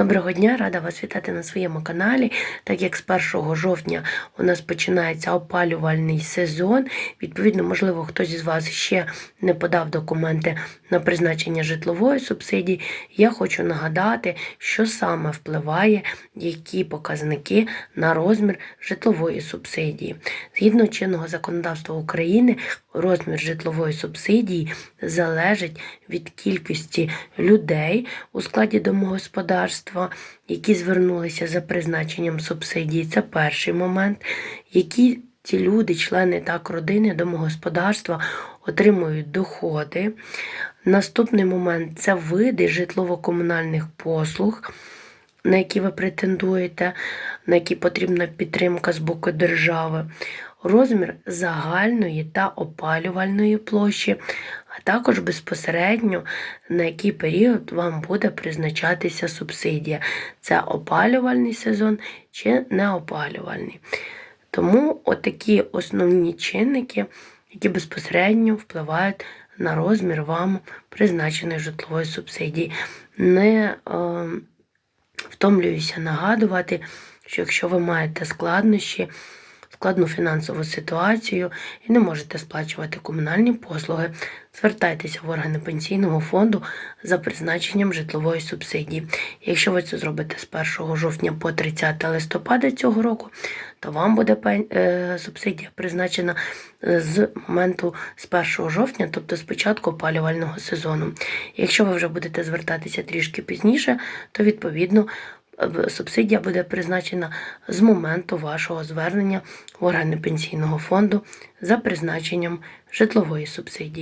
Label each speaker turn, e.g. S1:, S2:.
S1: Доброго дня, рада вас вітати на своєму каналі. Так як з 1 жовтня у нас починається опалювальний сезон, відповідно, можливо, хтось із вас ще не подав документи на призначення житлової субсидії. Я хочу нагадати, що саме впливає, які показники на розмір житлової субсидії. Згідно чинного законодавства України, розмір житлової субсидії залежить від кількості людей у складі домогосподарства, які звернулися за призначенням субсидії. Це перший момент. Які ці люди, члени так родини, домогосподарства, отримують доходи. Наступний момент це види житлово-комунальних послуг, на які ви претендуєте, на які потрібна підтримка з боку держави, розмір загальної та опалювальної площі, а також безпосередньо на який період вам буде призначатися субсидія. Це опалювальний сезон чи неопалювальний. Тому отакі основні чинники, які безпосередньо впливають на розмір вам призначеної житлової субсидії. Не е, втомлююся нагадувати, що якщо ви маєте складнощі, складну фінансову ситуацію і не можете сплачувати комунальні послуги, звертайтеся в органи пенсійного фонду за призначенням житлової субсидії. Якщо ви це зробите з 1 жовтня по 30 листопада цього року, то вам буде е, субсидія призначена е, з моменту з 1 жовтня, тобто з початку опалювального сезону. Якщо ви вже будете звертатися трішки пізніше, то відповідно субсидія буде призначена з моменту вашого звернення в органи пенсійного фонду за призначенням житлової субсидії.